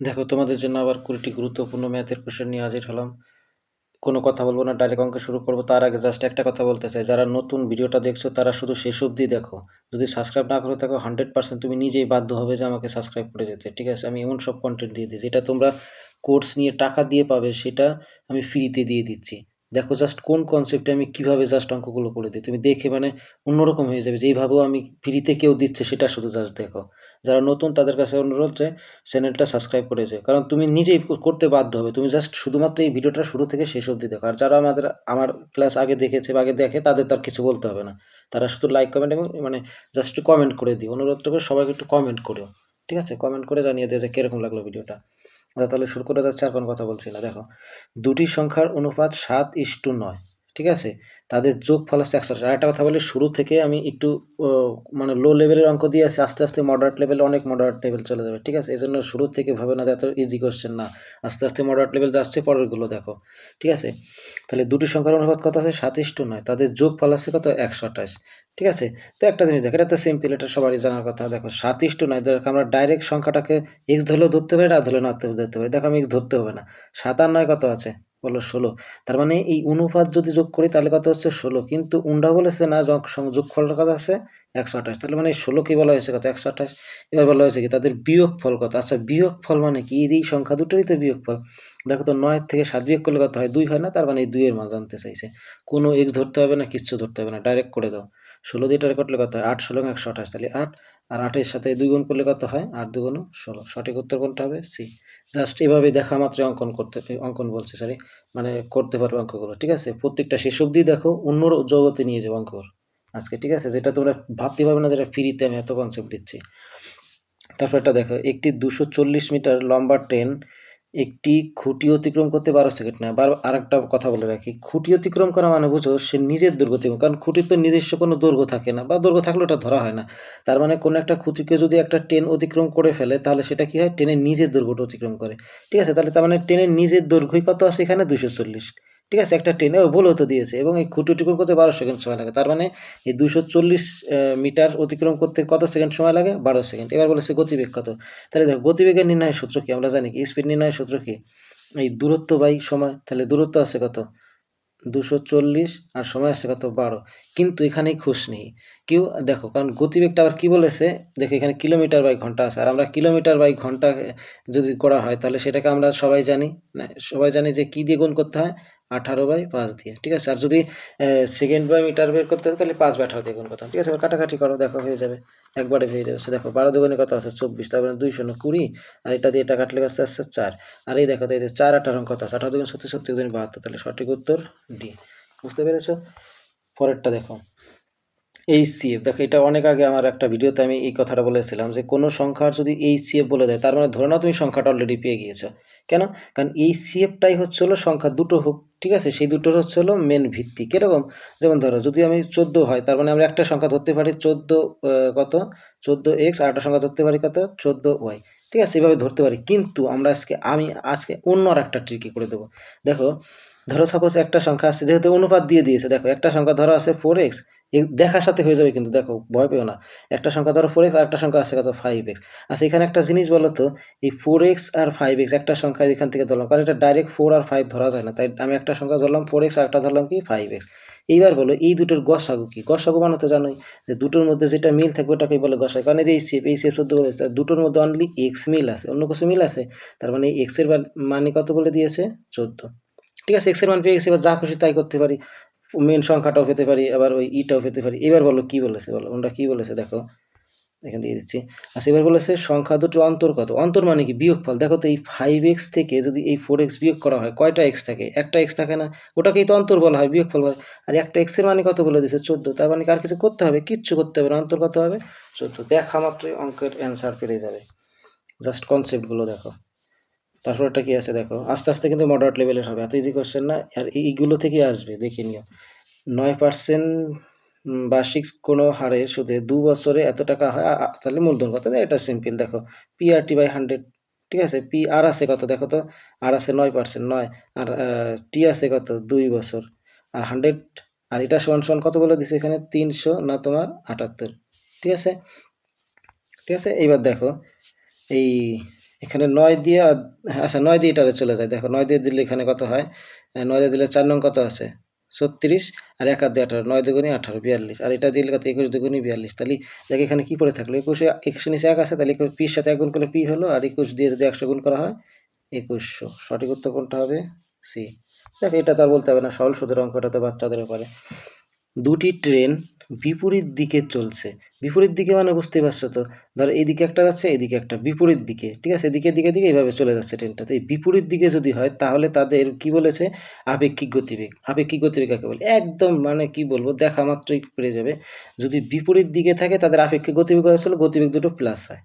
দেখো, তোমাদের জন্য আবার কুড়িটি গুরুত্বপূর্ণ ম্যাথের কোশ্চেন নিয়ে হাজির হলাম। কোনো কথা বলব না ডাইরেক্ট অঙ্ক শুরু করব। তার আগে জাস্ট একটা কথা বলতে চাই। যারা নতুন ভিডিওটা দেখছ, তারা শুধু শেষ অবধি দেখো। যদি সাবস্ক্রাইব না করে থাকো হান্ড্রেড পার্সেন্ট তুমি নিজেই বাধ্য হবে যে আমাকে সাবস্ক্রাইব করে যেতে। ঠিক আছে? আমি এমন সব কন্টেন্ট দিয়ে দিই যেটা তোমরা কোর্স নিয়ে টাকা দিয়ে পাবে, সেটা আমি ফ্রিতে দিয়ে দিচ্ছি। দেখো জাস্ট কোন কনসেপ্টে আমি কীভাবে জাস্ট অঙ্কগুলো করে দিই? তুমি দেখে মানে অন্যরকম হয়ে যাবে যেইভাবেও আমি ফ্রিতে কেউ দিচ্ছে, সেটা শুধু জাস্ট দেখো। যারা নতুন তাদের কাছে অনুরোধ যে চ্যানেলটা সাবস্ক্রাইব করে যে কারণ তুমি নিজেই করতে বাধ্য হবে। তুমি জাস্ট শুধুমাত্র এই ভিডিওটা শুরু থেকে শেষ অবধি দেখো। আর যারা আমাদের, আমার ক্লাস আগে দেখেছে বা আগে দেখে, তাদের তার কিছু বলতে হবে না। তারা শুধু লাইক কমেন্ট এবং মানে জাস্ট একটু কমেন্ট করে দিও। অনুরোধ করে সবাইকে একটু কমেন্ট করো ঠিক আছে? কমেন্ট করে জানিয়ে দিও যে কীরকম লাগল ভিডিওটা। তাহলে শুরু করে যাচ্ছে, আর কোনো কথা বলছি না। দেখো, দুটি সংখ্যার অনুপাত সাত ইস টু নয়। ঠিক আছে? তাদের যোগ ফল হচ্ছে একশো আর একটা কথা বলি, শুরু থেকে আমি একটু মানে লো লেভেলের অঙ্ক দিয়ে আসি আস্তে আস্তে মডারেট লেভেলে অনেক মডারেট লেভেল চলে যাবে, ঠিক আছে? এই জন্য শুরু থেকে ভাবে না এত ইজি কোশ্চেন না। আস্তে আস্তে মডারেট লেভেল যাচ্ছে, পরেরগুলো দেখো, ঠিক আছে? তাহলে দুটি সংখ্যার অনুপাত কত আছে? সাতাইশ টু নয়। তাদের যোগ ফল আছে কত? একশো আঠাশ, ঠিক আছে? তো একটা জিনিস দেখো, এটা তো সিম্পল এটা সবারই জানার কথা। দেখো, সাতাইশ টু নয়, দেখো, আমরা ডাইরেক্ট সংখ্যাটাকে এক্স ধরলেও ধরতে পারি, না ধরলে না ধরতে পারি। দেখো, আমি এক্স ধরতে হবে না। সাত আর নয় কত আছে? বলো ষোলো। তার মানে এই অনুপাত যদি যোগ করি, তাহলে কত হচ্ছে ষোলো। কিন্তু উন্ডা বলেছে না যোগফলটা কত আছে, একশো আঠাশ। তাহলে মানে ষোলো কি বলা হয়েছে কত? একশো আঠাশ। এবার বলা হয়েছে কি, তাদের বিয়োগ ফল কত? আচ্ছা বিয়োগ ফল মানে কি? এই সংখ্যা দুটোরই তো বিয়োগ ফল দেখো তো নয় থেকে সাত বিয়োগ করলে কত হয়? দুই হয় না? তার মানে এই দুইয়ের মান জানতে চাইছে। কোনো এক্স ধরতে হবে না, কিচ্ছু ধরতে হবে না। ডাইরেক্ট করে দাও। ষোলো দিয়ে ডাইরেক্ট করলে কত হয়? আট, ষোলো একশো আঠাশ। তাহলে আট আর আটের সাথে দুই গুণ করলে কত হয়? আট দুগুণ ষোলো। সঠিক উত্তর কোনটা হবে? সি। জাস্ট এভাবে দেখা মাত্র অঙ্কন করতে অঙ্কন বলছে সরি মানে করতে পারবে অঙ্কগুলো, ঠিক আছে? প্রত্যেকটা শেষ অব্দি দেখো, অন্য জগতে নিয়ে যাব অঙ্কর আজকে, ঠিক আছে? যেটা তোমরা ভাবতে পারবে না যেটা ফ্রিতে আমি এত কনসেপ্ট দিচ্ছি। তারপর একটা দেখো, একটি দুশো চল্লিশ মিটার লম্বা ট্রেন একটি খুঁটি অতিক্রম করতে বারো সেকেন্ড নেয় বার, আরেকটা কথা বলে রাখি। খুঁটি অতিক্রম করা মানে বুঝো, সে নিজের দৈর্ঘ্য অতিক্রম কারণ খুঁটির তো নিজস্ব কোনো দৈর্ঘ্য থাকে না, বা দৈর্ঘ্য থাকলে ওটা ধরা হয় না। তার মানে কোনো একটা খুঁটিকে যদি একটা ট্রেন অতিক্রম করে ফেলে, তাহলে সেটা কি হয়? ট্রেনের নিজের দৈর্ঘ্যটা অতিক্রম করে। ঠিক আছে? তাহলে তার মানে ট্রেনের নিজের দৈর্ঘ্যই কত? আছে এখানে দুশো চল্লিশ। ঠিক আছে, একটা ট্রেনে ভুল হতে দিয়েছে এবং এই খুঁটি অতিক্রম করতে বারো সেকেন্ড সময় লাগে। তার মানে এই দুশো চল্লিশ মিটার অতিক্রম করতে কত সেকেন্ড সময় লাগে? বারো সেকেন্ড এবার বলেছে গতিবেগ কত? তাহলে দেখো, গতিবেগের নির্ণয়ের সূত্র কি? আমরা জানি কি? স্পিড নির্ণয়ের সূত্র কি? এই দূরত্ব বাই সময়, তাহলে দূরত্ব আছে কত? দুশো চল্লিশ আর সময় আছে কত? বারো। কিন্তু এখানেই খুশ নেই। কেউ, দেখো, কারণ গতিবেগটা আবার কী বলেছে? দেখো, এখানে কিলোমিটার বাই ঘণ্টা আছে। আর আমরা কিলোমিটার বাই ঘণ্টা যদি করা হয়, তাহলে সেটাকে আমরা সবাই জানি সবাই জানি যে কী দিয়ে গুণ করতে হয়? আঠারো বাই পাঁচ দিয়ে, ঠিক আছে? আর যদি সেকেন্ড বাই মিটার বের করতে হয়, তাহলে পাঁচ বাই আঠারো দিয়ে গুণ করতে হয় ঠিক আছে? কাটাকাটি করো, দেখো, হয়ে যাবে। একবারে হয়ে যাবে। সে দেখো, বারো দুগুণে কত আছে? চব্বিশ তারপরে দুইশো না কুড়ি, আর এটা দিয়ে এটা কাটলে আসতে আসছে চার। আর এই দেখো, এই চার আঠারো কত আছে? আঠারো দুগুণ সত্যি সত্যি দুগুণ বাহাত্তর, তাহলে সঠিক উত্তর ডি বুঝতে পেরেছ? পরেরটা দেখো। এইচসিএফ দেখো, এটা অনেক আগে আমার একটা ভিডিওতে আমি এই কথাটা বলেছিলাম যে কোনো সংখ্যার যদি এইচসিএফ বলে দেয়, তার মানে ধরে নাও তুমি সংখ্যাটা অলরেডি পেয়ে গিয়েছো। কেন? কারণ এই এইচসিএফটাই হচ্ছে হলো সংখ্যা দুটো হোক, ঠিক আছে? সেই দুটোর হচ্ছে হলো মেন ভিত্তি, কীরকম? যেমন ধরো, যদি আমি চোদ্দ হয়, তার মানে আমরা একটা সংখ্যা ধরতে পারি চোদ্দ কত? চোদ্দ এক্স আর একটা সংখ্যা ধরতে পারি কত? চোদ্দ ওয়াই ঠিক আছে? এভাবে ধরতে পারি। কিন্তু আমরা আজকে, আমি আজকে অন্য আর একটা ট্রিকি করে দেবো। দেখো, ধরো সাপোজ একটা সংখ্যা আছে, যেহেতু অনুপাত দিয়ে দিয়েছে, দেখো, একটা সংখ্যা ধরো আছে ফোর এক্স দেখার সাথে হয়ে যাবে কিন্তু দেখো, ভয় পেও না। একটা সংখ্যা ধরো ফোর এক্স আর একটা সংখ্যা আছে কত ফাইভ এক্স আচ্ছা এখানে একটা জিনিস বলো তো, এই ফোর এক্স আর ফাইভ এক্স একটা সংখ্যা এখান থেকে ধরলাম, কারণ এটা ডাইরেক্ট ফোর আর ফাইভ ধরা যায় না, তাই আমি একটা সংখ্যা ধরলাম ফোর এক্স আর একটা ধরলাম কি ফাইভ এক্স এইবার বলো, এই দুটোর গসাগু কি? গসাগু মানে তো জানোই যে দুটোর মধ্যে যেটা মিল থাকবে ওটাকেই বলে গসাগু। কারণ যে এই শেপ এই শেপ শুদ্ধ বলেছে দুটোর মধ্যে অনলি এক্স মিল আছে, অন্য কিছু মিল আছে? তার মানে এক্সের মানে কত বলে দিয়েছে? চোদ্দ। ঠিক আছে এক্সের মান পেয়ে গেছি, এবার যা খুশি তাই করতে পারি। মেন সংখ্যাটাও পেতে পারি, আবার ওই ইটাও পেতে পারি। এবার বলো, কি বলেছে? বলো ওটা কি বলেছে? দেখো এখান দিয়ে দিচ্ছি। আচ্ছা এবার বলেছে, সংখ্যা দুটো অন্তর কত? অন্তর মানে কি? বিয়োগফল। দেখো তো, এই ফাইভ এক্স থেকে যদি এই ফোর এক্স বিয়োগ করা হয়, কয়টা এক্স থাকে? একটা এক্স থাকে না। ওটাকেই তো অন্তর বলা হয়, বিয়োগফল বলে আর একটা এক্সের মানে কত বলে দিয়েছে? চোদ্দ। তার মানে কার কিছু করতে হবে? কিচ্ছু করতে হবে না। অন্তর কত হবে? চোদ্দ। দেখা মাত্রই অঙ্কের অ্যান্সার পেরে যাবে। জাস্ট কনসেপ্টগুলো দেখো। তারপর একটা কি আছে দেখো? আস্তে আস্তে কিন্তু মডারেট লেভেলের হবে। এত ইজি কোশ্চেন না। আর এইগুলো থেকে আসবে, দেখে নিও। নয় পার্সেন্ট বার্ষিক কোনো হারে সুদে দু বছরে এত টাকা হয় তাহলে মূলধন কত? এটা সিম্পল দেখো। P R T by hundred ঠিক আছে? পি আর আছে কত? দেখো তো আর আছে নয় পার্সেন্ট নয়। আর টি আছে কত? দুই বছর। আর হান্ড্রেড আর এটা সমান সমান কত বলে দিছে এখানে? তিনশো, না তোমার আটাত্তর। ঠিক আছে? ঠিক আছে? এইবার দেখো, এই এখানে নয় দিয়ে আচ্ছা নয় দিয়ে এটারে চলে যায়। দেখো, নয় দিয়ে দিলে এখানে কত হয়? নয় দিয়ে দিলে চার নং কত আছে? ছত্রিশ আর এক দিয়ে আঠারো। নয় দুগুনি আঠারো, বিয়াল্লিশ। আর এটা দিলে কত? একুশ দুগুনি বিয়াল্লিশ। তাহলে দেখ এখানে কি পড়ে থাকল? একুশে একুশে নিচে এক আছে, তাহলে একুশ পির সাথে এক গুণ করলে পি হলো, আর একুশ দিয়ে যদি একশো গুণ করা হয়, একুশশো। সঠিক উত্তর কোনটা হবে? সি। দেখ, এটা তো আর বলতে হবে না, সরল সুদের অঙ্কটা তো বাচ্চাদের পারে দুটি ট্রেন বিপরীত দিকে চলছে। বিপরীত দিকে মানে বুঝতেই পারছ তো? ধরো এদিকে একটা যাচ্ছে, এদিকে একটা বিপরীত দিকে, ঠিক আছে? এদিকে দিকে দিকে এইভাবে চলে যাচ্ছে ট্রেনটা তো এই বিপরীত দিকে যদি হয়, তাহলে তাদের কি বলেছে? আপেক্ষিক গতিবেগ। আপেক্ষিক গতিবেগ কাকে বলে? একদম মানে কি বলব? দেখা মাত্রই পেরে যাবে। যদি বিপরীত দিকে থাকে, তাদের আপেক্ষিক গতিবেগ হয়েছিল গতিবেগ দুটো প্লাস হয়।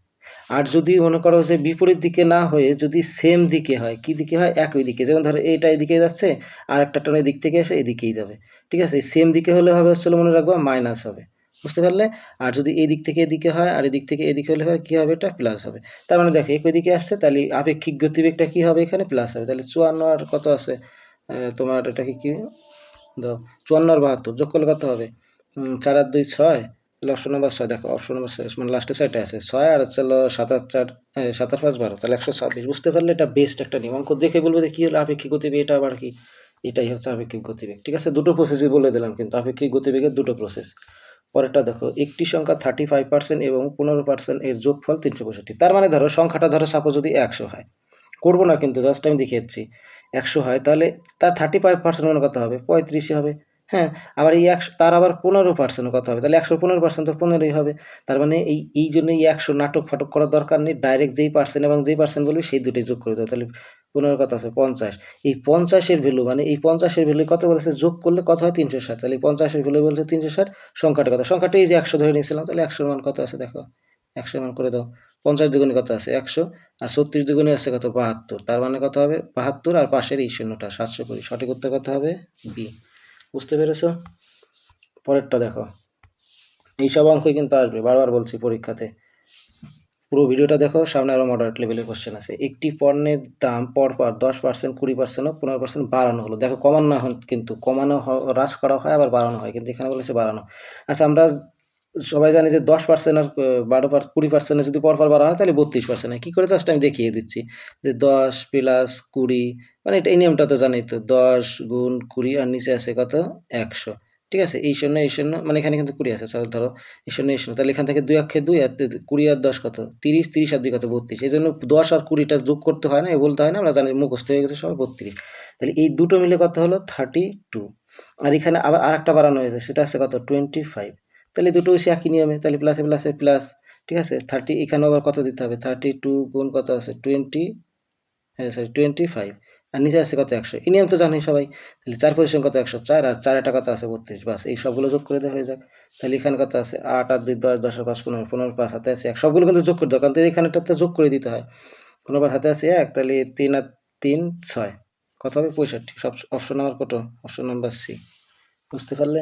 আর যদি মনে করো যে বিপরীত দিকে না হয়ে যদি সেম দিকে হয়, কি দিকে হয়? একই দিকে। যেমন ধরো এইটা এদিকে যাচ্ছে আর একটা ট্রেন দিক থেকে এসে এদিকেই যাবে। ঠিক আছে? সেম দিকে হলে হবে হচ্ছিল মনে রাখব মাইনাস হবে। বুঝতে পারলে? আর যদি এই দিক থেকে এদিকে হয়, আর এদিক থেকে এদিকে হলে হয়, কী হবে? এটা প্লাস হবে। তার মানে দেখো, একই দিকে আসছে, তাহলে আপেক্ষিক গতিবেগটা কী হবে এখানে? প্লাস হবে। তাহলে চুয়ান্ন আর কত আছে? তোমার এটাকে কি? দাও চুয়ান্ন আর বাহাত্তর, যোগ করলে কত হবে? চার আর দুই ছয়, তাহলে অপশন নম্বর ছয়। দেখো অপশন নম্বর মানে লাস্টে ছয়টা আছে। ছয় আর চলো সাত আট চার সাত আর পাঁচ বারো, তাহলে একশো ছাব্বিশ। বুঝতে পারলে এটা বেস্ট একটা নিয়ম। অঙ্ক দেখে বলব যে কী হলো, আপেক্ষিক গতিবেগ, এটা আবার কি? এটাই হচ্ছে আপেক্ষিক গতিবেগ। ঠিক আছে? দুটো প্রসেসই বলে দিলাম কিন্তু আপেক্ষিক গতিবেগের দুটো প্রসেস পরেরটা দেখো, একটি সংখ্যা থার্টি ফাইভ পার্সেন্ট এবং পনেরো পার্সেন্ট এর যোগফল তিনশো পঁয়ষট্টি। তার মানে ধরো, সংখ্যাটা ধরো সাপোজ যদি একশো হয়। করব না কিন্তু জাস্ট আমি দেখিয়ে দিচ্ছি। একশো হয়, তাহলে তার থার্টি ফাইভ পার্সেন্ট মনে কথা হবে? পঁয়ত্রিশে হবে। হ্যাঁ আবার এই একশো, তার আবার পনেরো পার্সেন্ট কথা হবে? তাহলে একশো পনেরো পার্সেন্ট তো পনেরোই হবে। তার মানে এই এই জন্য এই একশো নাটক ফাটক করার দরকার নেই। ডাইরেক্ট যেই পার্সেন্ট এবং যেই পার্সেন্ট বলবি, সেই দুটোই যোগ করে দেবে তাহলে পনেরো কত আছে? পঞ্চাশ। এই পঞ্চাশের ভ্যালু মানে এই পঞ্চাশের ভ্যালু কত বলেছে? যোগ করলে কত হয়? তিনশো ষাট। তাহলে এই পঞ্চাশের ভ্যালু বলছে তিনশো ষাট। সংখ্যাটা কত? সংখ্যাটা এই যে একশো ধরে নিয়েছিলাম, তাহলে একশোর মান কত আছে? দেখো, একশোর মান করে দাও। পঞ্চাশ দুগুণে কত আছে? একশো। আর ছত্রিশ দুগুণে আছে কত? বাহাত্তর। তার মানে কত হবে? বাহাত্তর আর পাশের এই শূন্যটা সাতশো কুড়ি। সঠিক উত্তর কত হবে? বি। বুঝতে পেরেছ? পরেরটা দেখো। এইসব অঙ্কই কিন্তু আসবে। বারবার বলছি পরীক্ষাতে। পুরো ভিডিওটা দেখো, সামনে আরও মডারেট লেভেলের কোশ্চেন আছে। একটি পণ্যের দাম পরপর দশ পার্সেন্ট কুড়ি পার্সেন্ট পনেরো পার্সেন্ট বাড়ানো হলো। দেখো, কমানো না কিন্তু কমানো হ্রাস করা হয়, আবার বাড়ানো হয়। কিন্তু এখানে বলেছে বাড়ানো। আচ্ছা আমরা সবাই জানি যে দশ পার্সেন্ট আর বারো পার কুড়ি পার্সেন্টে যদি পরপর বাড়া হয়, তাহলে বত্রিশ পার্সেন্ট হয় কী করে? জাস্ট আমি দেখিয়ে দিচ্ছি। যে দশ প্লাস কুড়ি মানে এটা এই নিয়মটা তো জানি তো, দশ গুণ কুড়ি আর নিচে আছে কত? একশো। ঠিক আছে? এই শূন্য এই শূন্য মানে এখানে কিন্তু কুড়ি আছে, চলো ধরো, এই শূন্য এই শূন্য, তাহলে এখান থেকে দুই অক্ষে দুই, আর কুড়ি আর দশ কত? তিরিশ তিরিশ আর দুই কত? বত্রিশ। এই জন্য দশ আর কুড়িটা যোগ করতে হয় না, এ বলতে হয় না, আমরা জানি মুখস্থ হয়ে গেছে সবাই বত্রিশ। তাহলে এই দুটো মিলে কত হলো? থার্টি টু আর এখানে আবার আর একটা বাড়ানো হয়েছে, সেটা আছে কত? টোয়েন্টি ফাইভ তাহলে দুটো সে একই নিয়মে, তাহলে প্লাসে প্লাসে প্লাস ঠিক আছে? থার্টি এখানে আবার কত দিতে হবে? থার্টি টু গুণ কত আছে? টোয়েন্টি হ্যাঁ সরি টোয়েন্টি ফাইভ আর নিচে আছে কত একশো? এই নিয়ম তো জানি সবাই। তাহলে চার পজিশন কত একশো? চার আর চার একটা কত আছে? বত্রিশ। বাস, এই সবগুলো যোগ করে দেওয়া হয়ে যাক। তাহলে এখানে কত আছে? আট আট, দুই, দশ দশ পাঁচ, পনেরো পনেরো, পাঁচ হাতে আছে এক। সবগুলো কিন্তু যোগ করে দেওয়া কারণ এখানেটাতে যোগ করে দিতে হয়, পনেরো, পাঁচ হাতে আছে এক, তাহলে তিন আর তিন, ছয়। কত হবে? পঁয়ষট্টি। সব অপশন নাম্বার কত? অপশন নাম্বার সি বুঝতে পারলে?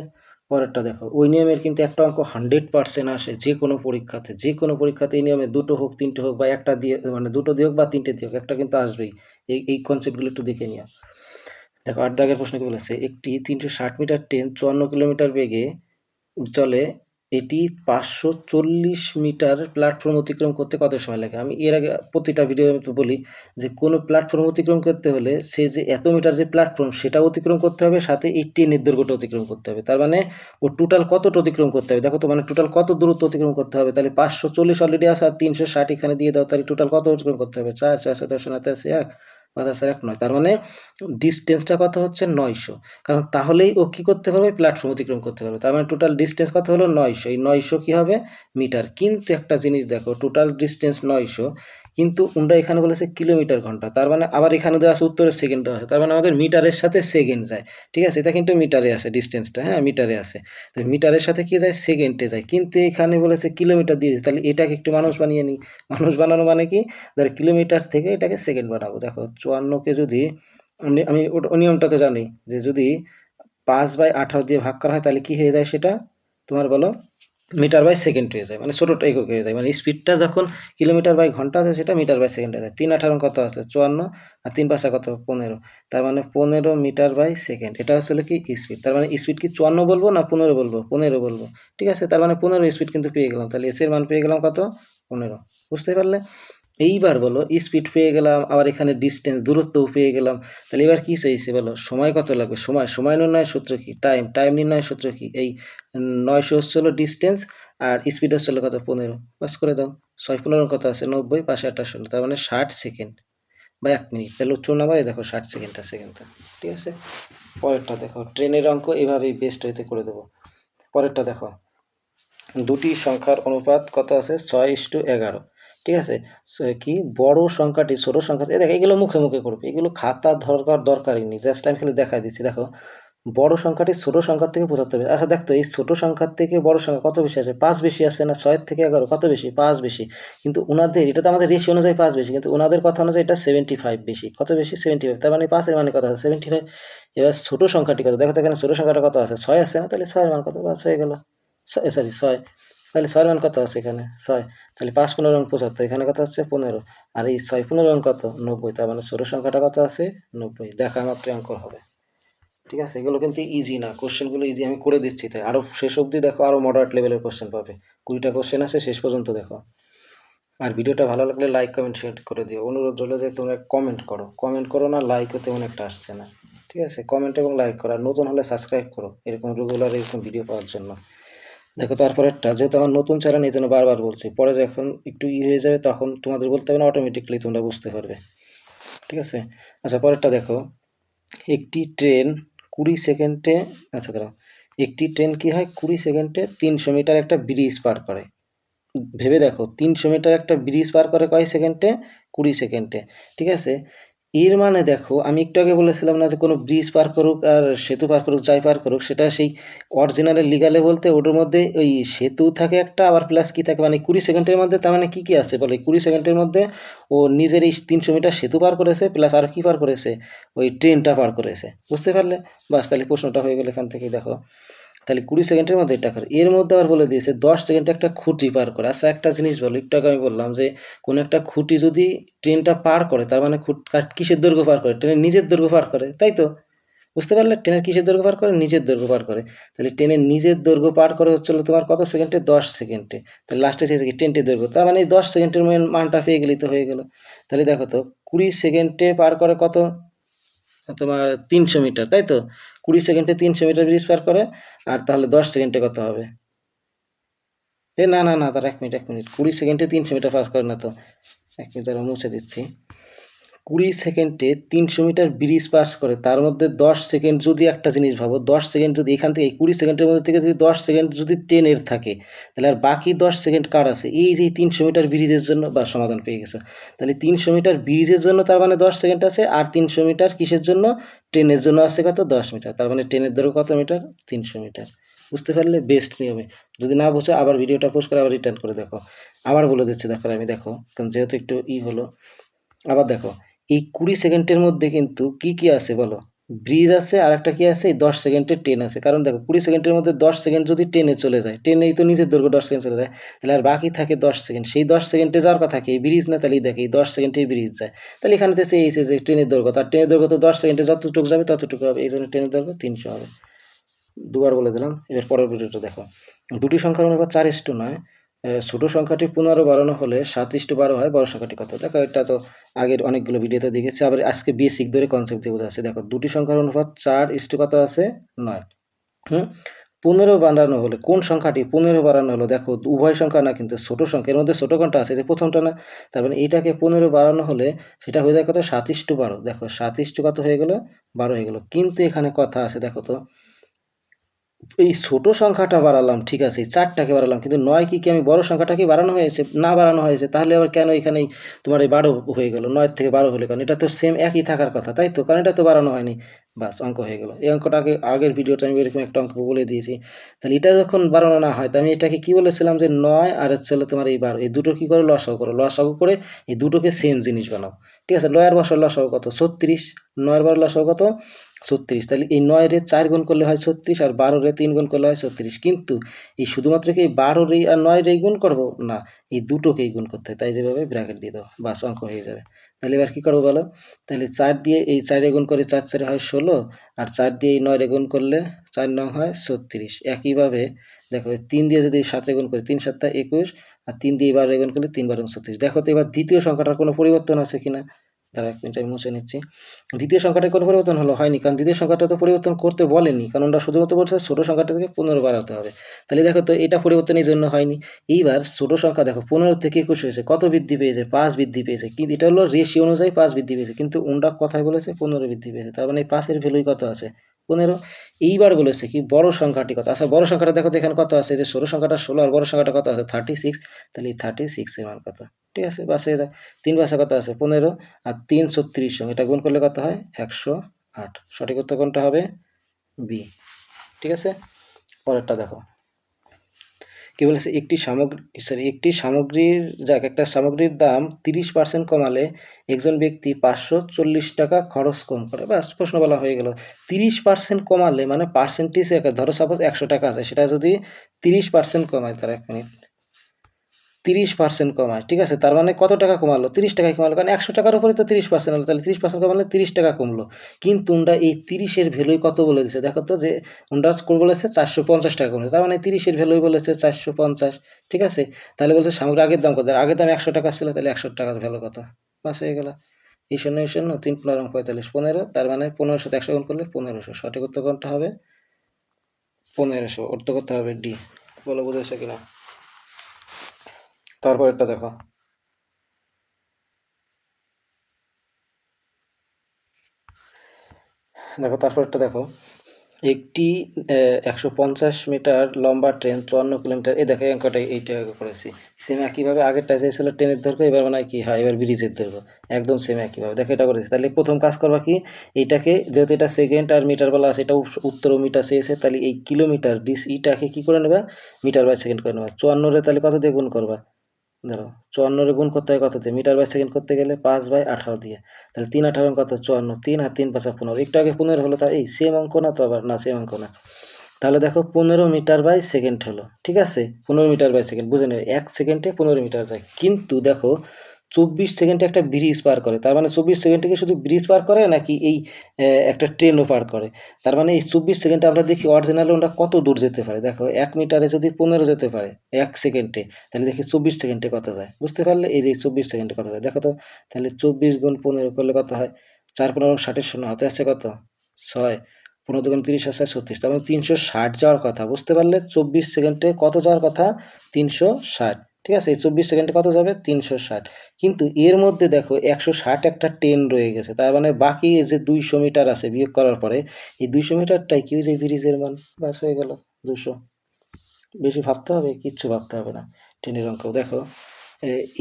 পরেরটা দেখো। ওই নিয়মের কিন্তু একটা অঙ্ক হান্ড্রেড পার্সেন্ট আসে যে কোনো পরীক্ষাতে। যে কোনো পরীক্ষাতে এই নিয়মে দুটো হোক, তিনটে হোক বা একটা দিয়ে মানে দুটো দিয়ে হোক বা তিনটে দিয়ে হোক, একটা কিন্তু আসবেই। এই এই কনসেপ্টগুলো একটু দেখে নিও। দেখো, আট দাগের প্রশ্ন কি বলেছে? একটি তিনশো ষাট মিটার ট্রেন চুয়ান্ন কিলোমিটার বেগে চলে। এটি পাঁচশো চল্লিশ মিটার প্ল্যাটফর্ম অতিক্রম করতে কত সময় লাগে? আমি এর আগে প্রতিটা ভিডিও আমি বলি যে, কোনো প্ল্যাটফর্ম অতিক্রম করতে হলে সে যে এত মিটার যে প্ল্যাটফর্ম সেটা অতিক্রম করতে হবে, সাথে এই ট্রেনের দৈর্ঘ্যটা অতিক্রম করতে হবে। তার মানে ও টোটাল কতটা অতিক্রম করতে হবে? দেখো তো মানে টোটাল কত দূরত্ব অতিক্রম করতে হবে? তাহলে পাঁচশো চল্লিশ অলরেডি আর তিনশো ষাট এখানে দিয়ে দাও, তাহলে টোটাল কত অতিক্রম করতে হবে? চার চারশো দশ নাতে আছে এক। পাঁচ আছে এক নয়। তার মানে ডিস্টেন্সটা কত হচ্ছে নয়শো। কারণ তাহলেই ও কী করতে পারবে? প্ল্যাটফর্ম অতিক্রম করতে পারবে। তার মানে টোটাল ডিস্টেন্স কত হলো নয়শো। এই নয়শো কী হবে? মিটার কিন্তু একটা জিনিস দেখো টোটাল ডিস্টেন্স নয়শো। কিন্তু উন্ডা এখানে বলেছে কিলোমিটার ঘণ্টা। তার মানে আবার এখানে দেওয়া আছে উত্তরের সেকেন্ড দেওয়া তার মানে আমাদের মিটারের সাথে সেকেন্ড যায়। ঠিক আছে? এটা কিন্তু মিটারে আছে ডিস্টেন্সটা হ্যাঁ? মিটারে আছে তো মিটারের সাথে কি যায়? সেকেন্ডে যায়। কিন্তু এখানে বলেছে কিলোমিটার দিয়ে তাহলে এটাকে একটু মানুষ বানিয়ে নিই মানুষ বানানো মানে কি? ধর কিলোমিটার থেকে এটাকে সেকেন্ড বানাবো। দেখো, চুয়ান্নকে যদি আমি নিয়মটা তো জানি যে যদি পাঁচ বাই আঠারো দিয়ে ভাগ করা হয়, তাহলে কি হয়ে যায় সেটা? তোমার বলো। মিটার বাই সেকেন্ড হয়ে যায় মানে ছোটোটা একক হয়ে যায়। মানে স্পিডটা যখন কিলোমিটার বাই ঘণ্টা আছে, সেটা মিটার বাই সেকেন্ড হয়ে যায়। তিন আঠারো কত আছে? চুয়ান্ন, আর তিন পাঁচা কত? পনেরো। তার মানে পনেরো মিটার বাই সেকেন্ড। এটা আসলে কি স্পিড তার মানে স্পিড কি চুয়ান্ন বলব না পনেরো বলব? পনেরো বলব। ঠিক আছে? তার মানে পনেরো স্পিড কিন্তু পেয়ে গেলাম। তাহলে এসের মান পেয়ে গেলাম কত? পনেরো। বুঝতে পারলে? এইবার বলো স্পিড পেয়ে গেলাম, আবার এখানে ডিস্টেন্স দূরত্বও পেয়ে গেলাম। তাহলে এবার কী চাইছে বলো? সময় কত লাগবে? সময় সময় নির্ণয় সূত্র কী? টাইম টাইম নির্ণয় সূত্র কী? এই নয়শো হচ্ছে হলো ডিস্টেন্স আর স্পিড হচ্ছে হলো কত? পনেরো। বাস করে দাও। ছয় পনেরো কত আছে, নব্বই, পাশে আটটা ষোলো। তার মানে ষাট সেকেন্ড বা এক মিনিট তাহলে উচ্চ নাম্বারে দেখো ষাট সেকেন্ড আছে কিন্তু ঠিক আছে? পরেরটা দেখো। ট্রেনের অঙ্ক এভাবেই বেস্ট হইতে করে দেবো। পরেরটা দেখো। দুটি সংখ্যার অনুপাত কত আছে? ছয় ইস্টু এগারো। ঠিক আছে? কি? বড় সংখ্যাটি, ছোট সংখ্যা দেখো, এগুলো মুখে মুখে করবে, এগুলো খাতা দরকার দরকারই নেই জাস্ট আমি খালি দেখাই দিচ্ছি, দেখো। বড় সংখ্যাটি ছোট সংখ্যার থেকে বোঝাতে হবে আচ্ছা দেখতো এই ছোট সংখ্যার থেকে বড় সংখ্যা কত বেশি আছে পাঁচ বেশি আছে না, ছয়ের থেকে এগারো, কত বেশি? পাঁচ বেশি। কিন্তু ওনাদের এটা তো আমাদের রেশি অনুযায়ী পাঁচ বেশি, কিন্তু ওনাদের কথা অনুযায়ী এটা সেভেন্টি ফাইভ বেশি, কত বেশি? সেভেন্টি ফাইভ তার মানে পাঁচের মানে কত আছে? সেভেন্টি ফাইভ এবার ছোট সংখ্যাটি কত? দেখো তো এখানে ছোট সংখ্যাটা কত আছে? ছয় আছে না? তাহলে ছয়ের মান কত? পাঁচ হয়ে গেল সরি ছয়। তাহলে ছয়ের মান কত আছে এখানে? ছয়। তাহলে পাঁচ পনেরো অঙ্ক পঁচাত্তর, এখানে কত হচ্ছে পনেরো। আর এই ছয় পনেরো অঙ্ক কত? নব্বই। তার মানে ছোট সংখ্যাটা কত আছে? নব্বই। দেখা মাত্র অঙ্ক হবে। ঠিক আছে? এগুলো কিন্তু ইজি না। কোশ্চেনগুলো ইজি আমি করে দিচ্ছি। তাই আরও শেষ অবধি দেখো আরও মডারেট লেভেলের কোশ্চেন পাবে। কুড়িটা কোশ্চেন আছে, শেষ পর্যন্ত দেখো। আর ভিডিওটা ভালো লাগলে লাইক কমেন্ট শেয়ার করে দিও। অনুরোধ রইল যে তোমরা কমেন্ট করো। কমেন্ট করো না লাইকও তেমন একটা আসছে না। ঠিক আছে? কমেন্ট এবং লাইক করো। নতুন হলে সাবস্ক্রাইব করো। এরকম রেগুলার এরকম ভিডিও পাওয়ার জন্য। দেখো, তারপরেরটা, যেহেতু আমার নতুন চ্যানেল এই জন্য বারবার বলছি। পরে যখন একটু ই হয়ে যাবে, তখন তোমাদের বলতে হবে না অটোমেটিকলি তোমরা বুঝতে পারবে। ঠিক আছে? আচ্ছা পরেরটা দেখো। একটি ট্রেন কুড়ি সেকেন্ডে আচ্ছা দাঁড়াও। একটি ট্রেন কি হয়? কুড়ি সেকেন্ডে তিনশো মিটার একটা ব্রিজ পার করে। ভেবে দেখো, তিনশো মিটার একটা ব্রিজ পার করে কয় সেকেন্ডে কুড়ি সেকেন্ডে ঠিক আছে? এর মানে দেখো, আমি একটু আগে বলেছিলাম না যে কোনো ব্রিজ পার করুক আর সেতু পার করুক, যাই পার করুক, সেটা সেই অরিজিনালের লিগালে বলতে ওটার মধ্যে ওই সেতু থাকে একটা, আবার প্লাস কি থাকে মানে কুড়ি সেকেন্ডের মধ্যে, তার মানে কী কী আছে? বলে কুড়ি সেকেন্ডের মধ্যে ও নিজের এই তিনশো মিটার সেতু পার করেছে প্লাস আর কী পার করেছে? ওই ট্রেনটা পার করেছে। বুঝতে পারলে? বাস, তাহলে প্রশ্নটা হয়ে গেলে এখান থেকেই, দেখো। তাহলে কুড়ি সেকেন্ডের মধ্যে এটা করে। এর মধ্যে আবার বলে দিয়েছে, দশ সেকেন্ডে একটা খুঁটি পার করে। আচ্ছা একটা জিনিস বলো, একটু আগে আমি বললাম যে, কোনো একটা খুঁটি যদি ট্রেনটা পার করে, তার মানে খুঁট কিসের দৈর্ঘ্য পার করে? ট্রেনের নিজের দৈর্ঘ্য পার করে, তাই তো? বুঝতে পারলে? ট্রেনের কিসের দৈর্ঘ্য পার করে? নিজের দৈর্ঘ্য পার করে। তাহলে ট্রেনের নিজের দৈর্ঘ্য পার করে হচ্ছিল তোমার কত সেকেন্ডে? দশ সেকেন্ডে। তাহলে লাস্টে চেয়েছে কি ট্রেনটির দৈর্ঘ্য, তার মানে দশ সেকেন্ডের মান- মানটা পেয়ে গেলেই তো হয়ে গেলো। তাহলে দেখো তো, কুড়ি সেকেন্ডে পার করে কত? তোমার তিনশো মিটার, তাই তো? কুড়ি সেকেন্ডে তিনশো মিটার ব্রিজ পার করে, আর তাহলে দশ সেকেন্ডে কত হবে? এ না না না, তার এক মিনিট এক মিনিট। কুড়ি সেকেন্ডে তিনশো মিটার পাস করে না তো। এক মিনিট তারা মুছে দিচ্ছি। কুড়ি সেকেন্ডে তিনশো মিটার ব্রিজ পাস করে, তার মধ্যে দশ সেকেন্ড যদি একটা জিনিস ভাবো, দশ সেকেন্ড যদি এখান থেকে কুড়ি সেকেন্ডের মধ্যে থেকে যদি দশ সেকেন্ড যদি ট্রেনের থাকে, তাহলে আর বাকি দশ সেকেন্ড কার আছে? এই যে তিনশো মিটার ব্রিজের জন্য বা সমাধান পেয়ে গেছে। তাহলে তিনশো মিটার ব্রিজের জন্য তার মানে দশ সেকেন্ড আছে, আর তিনশো মিটার কিসের জন্য? ট্রেনের জন্য আছে কত? দশ মিটার। তার মানে ট্রেনের দৈর্ঘ্য কত মিটার? তিনশো মিটার। বুঝতে পারলে বেস্ট নিয়মে। যদি না বুঝে, আবার ভিডিওটা পোস্ট করে আবার রিটার্ন করে দেখো। আবার বলে দিচ্ছি, দেখো, আমি দেখো, কারণ যেহেতু একটু ই হলো, আবার দেখো। এই কুড়ি সেকেন্ডের মধ্যে কিন্তু কি কি আছে বলো? ব্রিজ আছে আর একটা কি আছে? এই দশ সেকেন্ডের ট্রেন আছে। কারণ দেখো, কুড়ি সেকেন্ডের মধ্যে দশ সেকেন্ড যদি ট্রেনে চলে যায় ট্রেনেই তো নিজের দৈর্ঘ্য দশ সেকেন্ড চলে যায়, তাহলে আর বাকি থাকে দশ সেকেন্ড। সেই দশ সেকেন্ডে যাওয়ার কথা কি? এই ব্রিজ না? তাহলে দেখে এই দশ সেকেন্ডেই ব্রিজ যায়। তাহলে এখানে তো এই যে ট্রেনের দৈর্ঘ্য, তার ট্রেনের দৈর্ঘ্য তো দশ সেকেন্ডে যতটুকু যাবে, ততটুকু হবে। এই জন্য ট্রেনের দৈর্ঘ্য তিনশো হবে। দুবার বলে দিলাম। এবার পরের ভিডিওটা দেখো। দুটি সংখ্যার অনুপাত চার ইস্টু নয়। ছোট সংখ্যাটি পনেরো বাড়ানো হলে সাত ইস্টু বারো হয়, বড় সংখ্যাটি কত? দেখো, এটা তো আগের অনেকগুলো ভিডিওতে দেখেছি। আবার আজকে বেসিক ধরে কনসেপ্ট দিয়ে বোঝা আছে দেখো, দুটি সংখ্যার অনুপাত চার ইস্টু কত আছে? নয়। হুম? পনেরো বাড়ানো হলে কোন সংখ্যাটি পনেরো বাড়ানো হলো? দেখো, উভয় সংখ্যা না, কিন্তু ছোট সংখ্যা এর মধ্যে ছোট কোনটা আছে যে প্রথমটা না? তার মানে এইটাকে পনেরো বাড়ানো হলে সেটা হয়ে যায় কত? সাত ইস্টু বারো। দেখো সাত ইস্টু কত হয়ে গেলো? বারো হয়ে গেলো। কিন্তু এখানে কথা আছে, দেখো তো এই ছোট সংখ্যাটা বাড়ালাম, ঠিক আছে চারটাকে বাড়ালাম, কিন্তু নয় কি কি আমি বড় সংখ্যাটাকে বাড়ানো হয়েছে? না বাড়ানো হয়েছে, তাহলে আবার কেন এখানে তোমার এই বারো হয়ে গেল, নয়ের থেকে বারো হলে? কারণ এটা তো সেম একই থাকার কথা, তাই তো? কারণ এটা তো বাড়ানো হয়নি। বাস, অঙ্ক হয়ে গেল। এই অঙ্কটাকে আগের ভিডিওটা আমি এরকম একটা অঙ্ক বলে দিয়েছি। তাহলে এটা যখন বাড়ানো না হয়, তো আমি এটাকে কী বলেছিলাম যে নয় আর হচ্ছে হলো তোমার এই বারো, এই দুটো কী করো লসাগু করো? লসাগু করে এই দুটোকে সেম জিনিস বানাও, ঠিক আছে? লয়ের বছর লসাগু কত? ছত্রিশ, নয়ের বারো লসাগু কত? ছত্রিশ। তাহলে এই নয় রে চার গুণ করলে হয় ছত্রিশ আর বারো রে তিন গুণ করলে হয় ছত্রিশ। কিন্তু এই শুধুমাত্র কি বারো রে আর নয় রে গুণ করব? না, এই দুটোকেই গুণ করতে হয়। তাই যেভাবে ব্র্যাকেট দিয়ে দাও, বাস অঙ্ক হয়ে যাবে। তাহলে এবার কী করব বলো? তাহলে চার দিয়ে এই চারে গুণ করে চার চারে হয় ষোলো আর চার দিয়ে এই নয় রে গুণ করলে চার নং হয় ছত্রিশ। একইভাবে দেখো তিন দিয়ে যদি সাতে গুণ করি, তিন সাতটা একুশ আর তিন দিয়ে এবার গুণ করলে তিন বারং ছত্রিশ। দেখো তো এবার দ্বিতীয় সংখ্যাটার কোনো পরিবর্তন আছে কিনা? দাঁড়া এক মিনিট, আমি মুছে নিচ্ছি। দ্বিতীয় সংখ্যাটা কোনো পরিবর্তন হলো, হয়নি, কারণ দ্বিতীয় সংখ্যাটা তো পরিবর্তন করতে বলেনি কারণ ওরা শুধুমাত্র বলছে ছোটো সংখ্যাটা থেকে পনেরো বাড়াতে হবে। তাহলে দেখো তো, এটা পরিবর্তনের জন্য হয়নি। এইবার ছোটো সংখ্যা দেখো, পনেরো থেকে একুশ হয়েছে, কত বৃদ্ধি পেয়েছে? পাঁচ বৃদ্ধি পেয়েছে। কিন্তু এটা হলো রেশি অনুযায়ী পাঁচ বৃদ্ধি পেয়েছে, কিন্তু ওনরা কথায় বলেছে পনেরো বৃদ্ধি পেয়েছে, তার মানে পাঁচের ভ্যালুই কত আছে? পনেরো। এইবার বলেছে কি, বড় সংখ্যাটি কত? আচ্ছা বড় সংখ্যাটা দেখো তো এখানে কত আছে? যে ষোলো সংখ্যাটা ষোলো আর বড় সংখ্যাটা কত আছে? থার্টি সিক্স তাহলে এই থার্টি সিক্সের মান কত? ঠিক আছে, বাসে এটা তিন বাসা কত আছে? পনেরো আর তিনশো ত্রিশ সঙ্গে। এটা গুণ করলে কত হয়? একশো আট। সঠিক উত্তর কোনটা হবে? বি। ঠিক আছে? পরেরটা দেখো। কি বলেছে? একটি সামগ্রী সরি একটি সামগ্রীর, যাক, একটা সামগ্রীর দাম তিরিশ পার্সেন্ট কমালে একজন ব্যক্তি পাঁচশো চল্লিশ টাকা খরচ কম করে। ব্যাস, প্রশ্ন বলা হয়ে গেল। তিরিশ পার্সেন্ট কমালে মানে পার্সেন্টেজ ধরো সাপোজ একশো টাকা আছে, সেটা যদি তিরিশ পার্সেন্ট কমায় তার এক মিনিট। তিরিশ পার্সেন্ট কমায়, ঠিক আছে? তার মানে কত টাকা কমালো? তিরিশ টাকায় কমালো, কারণ একশো টাকার উপরে তো তিরিশ পার্সেন্ট হলো, তাহলে তিরিশ পার্সেন্ট কমালে তিরিশ টাকা কমলো। কিন্তু উন্ডা, এই তিরিশের ভ্যালুই কত বলে দিচ্ছে দেখো তো যে উন্ডা স্কোর বলেছে চারশো পঞ্চাশ টাকা কমেছে তার মানে তিরিশের ভ্যালুই বলেছে চারশো পঞ্চাশ, ঠিক আছে? তাহলে বলছে সামগ্রী আগের দাম কত? আগের দাম একশো টাকা ছিল, তাহলে একশো টাকার ভ্যালু কত? বাস হয়ে গেল। এই শূন্য এই শূন্য, তিন পনেরো পঁয়তাল্লিশ, পনেরো, তার মানে পনেরোশো একশো গুণ করলে পনেরোশো। সঠিক উত্তর কোনটা হবে? পনেরোশো, অর্থ করতে হবে ডি। বলো, বুঝেছে কিনা? তারপরেরটা দেখো। দেখো তারপরটা দেখো। একটি একশো পঞ্চাশ মিটার লম্বা ট্রেন চুয়ান্ন কিলোমিটার, এই দেখো অঙ্কটা এইটা করেছি। সেম একইভাবে আগেরটা চেয়েছিল ট্রেনের দৈর্ঘ্য, এবার মানে কি, হয়, এবার ব্রিজের দৈর্ঘ্য। একদম সেম একইভাবে। দেখো, এটা করেছি। তাহলে প্রথম কাজ করবা কি এইটাকে যেহেতু এটা সেকেন্ড আর মিটার বলা আছে, এটা উত্তর মিটার চেয়েছে, তাহলে এই কিলোমিটার ডিস ইটাকে কী করে নেবা? মিটার বাই সেকেন্ড করে নেবা। চুয়ান্নরে তাহলে কত দিয়ে গুণ করবা? ধরো চুয়ান্নরে গুণ করতে হয় কত দিয়ে? মিটার বাই সেকেন্ড করতে গেলে পাঁচ বাই আঠারো দিয়ে। তাহলে তিন আঠারো কত? চুয়ান্ন। তিন আর তিন পাঁচা পনেরো। একটু আগে পনেরো হলো, তা এই সেম অঙ্ক না তো আবার? না সেম অঙ্ক না। তাহলে দেখো পনেরো মিটার বাই সেকেন্ড হলো, ঠিক আছে? পনেরো মিটার বাই সেকেন্ড, বুঝে নেবে? এক সেকেন্ডে পনেরো মিটার যায়। কিন্তু দেখো চব্বিশ সেকেন্ডে একটা ব্রিজ পার করে। তার মানে চব্বিশ সেকেন্ডে কি শুধু ব্রিজ পার করে নাকি এই একটা ট্রেনও পার করে? তার মানে এই চব্বিশ সেকেন্ডে আমরা দেখি অরিজিনালি ওটা কত দূর যেতে পারে? দেখো, এক মিটারে যদি পনেরো যেতে পারে এক সেকেন্ডে, তাহলে দেখি চব্বিশ সেকেন্ডে কত যায়? বুঝতে পারলে এই যে চব্বিশ সেকেন্ডে কত যায়? দেখো তো, তাহলে চব্বিশ গুণ পনেরো করলে কত হয়? চার পনেরো ষাটের শূন্য, হাতে আসছে কত? ছয়। পনেরো দুগুণ তিরিশ হাজার ছত্রিশ। তার মানে তিনশো ষাট যাওয়ার কথা, বুঝতে পারলে চব্বিশ সেকেন্ডে কত যাওয়ার কথা? তিনশো ষাট। ঠিক আছে, এই চব্বিশ সেকেন্ডে কত যাবে? তিনশো ষাট। কিন্তু এর মধ্যে দেখো, একশো ষাট একটা টেন রয়ে গেছে। তার মানে বাকি যে দুইশো মিটার আছে বিয়োগ করার পরে, এই দুইশো মিটারটাই কি যে ব্রিজের মান? বাস হয়ে গেল দুশো বেশি ভাবতে হবে, কিচ্ছু ভাবতে হবে না। ট্রেনের অঙ্ক, দেখো।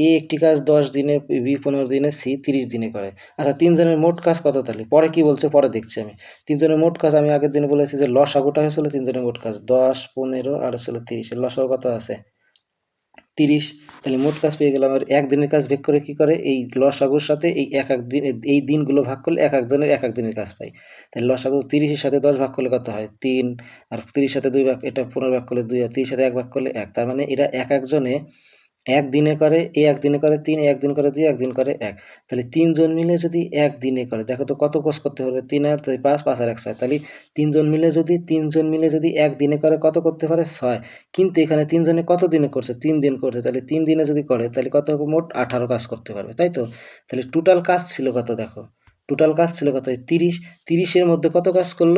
এ একটি কাজ দশ দিনে, বি পনেরো দিনে, সি তিরিশ দিনে করে। আচ্ছা তিনজনের মোট কাজ কত তাহলে? পরে কি বলছে? পরে দেখছি আমি। তিনজনের মোট কাজ, আমি আগের দিনে বলেছি যে লস আগোটা হয়েছিল তিনজনের মোট কাজ, দশ, পনেরো আর হচ্ছিল তিরিশ। লস কত আছে? তিরিশ, তাহলে মোট কাজ পেয়ে গেলাম আর একদিনের কাজ ভেগ করে কি করে? এই লসাগুর সাথে এই এক এক দিন, এই দিনগুলো ভাগ করলে এক একজনের এক এক দিনের কাজ পাই। তাহলে লসাগু তিরিশের সাথে দশ ভাগ করলে কত হয়? তিন, আর তিরিশ সাথে দুই ভাগ, এটা পনেরো ভাগ করলে দুই, আর তিরিশ সাথে এক ভাগ করলে এক। তার মানে এরা এক একজনে এক দিনে করে এ, এক দিনে করে তিন এক দিন করে দুই একদিন করে এক। তাহলে তিনজন মিলে যদি এক দিনে করে, দেখো তো কত কোষ করতে হবে? তিন আর পাঁচ পাঁচ আর এক, ছয়। তাহলে তিনজন মিলে যদি তিনজন মিলে যদি এক দিনে করে কত করতে পারে? ছয়। কিন্তু এখানে তিনজনে কত দিনে করছে? তিন দিন করছে। তাহলে তিন দিনে যদি করে, তাহলে কত মোট আঠারো কাজ করতে পারবে, তাই তো? তাহলে টোটাল কাজ ছিল কত দেখো? টোটাল কাজ ছিল কত? তিরিশ। তিরিশের মধ্যে কত কাজ করল?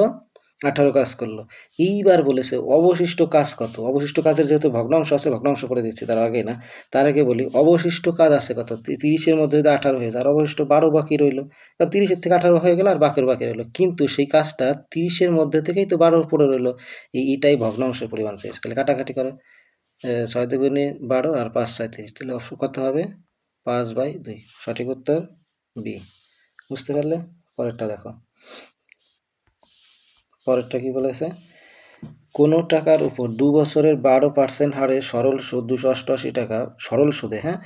আঠারো কাজ করল। এইবার বলেছে, অবশিষ্ট কাজ কত? অবশিষ্ট কাজের যেহেতু ভগ্নাংশ আছে, ভগ্নাংশ করে দিচ্ছি তার আগে না। তার আগে বলি, অবশিষ্ট কাজ আছে কত? তিরিশের মধ্যে যদি আঠারো হয়ে যায়, আর অবশিষ্ট বারো বাকি রইল কারণ তিরিশের থেকে আঠারো হয়ে গেল আর বাকির বাকি রইল। কিন্তু সেই কাজটা তিরিশের মধ্যে থেকেই তো বারোর পড়ে রইল। এই এটাই ভগ্নাংশের পরিমাণ শেষ। তাহলে কাটাকাটি করে। ছয় দুগুণে বারো আর পাঁচ ছয় তিরিশ তাহলে কত হবে? পাঁচ বাই দুই। সঠিক উত্তর বি। বুঝতে পারলে? পরেরটা দেখো। পরেরটা কি বলেছে? কোনো টাকার উপর দু বছরের বারো পার্সেন্ট হারে সরল সুদ, দুশো অষ্টআশি টাকা সরল সুদে হ্যাঁ?